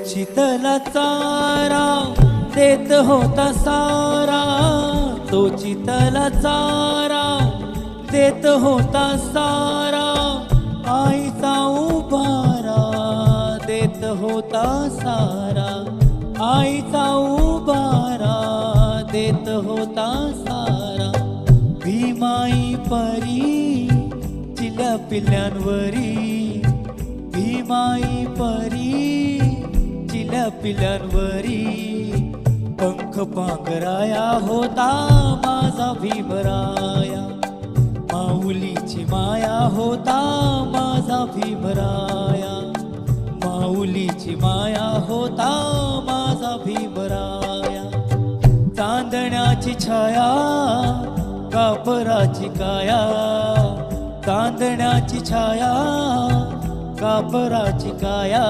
शीतला चारा देत होता सारा. तो चितला चारा देत होता सारा. आईचा उभारा देत होता सारा. आईचा उभारा देत होता सारा. भीमाई परी चिल्या पिल्ल्यांवरी भीमाई परी चिल्या पंख पांघराया होता माझा भीमराया. माऊलीची माया होता माझा भीमराया. माऊलीची माया होता माझा भीमराया. चांदण्याची छाया कापराची काया. चांदण्याची छाया कापराची काया.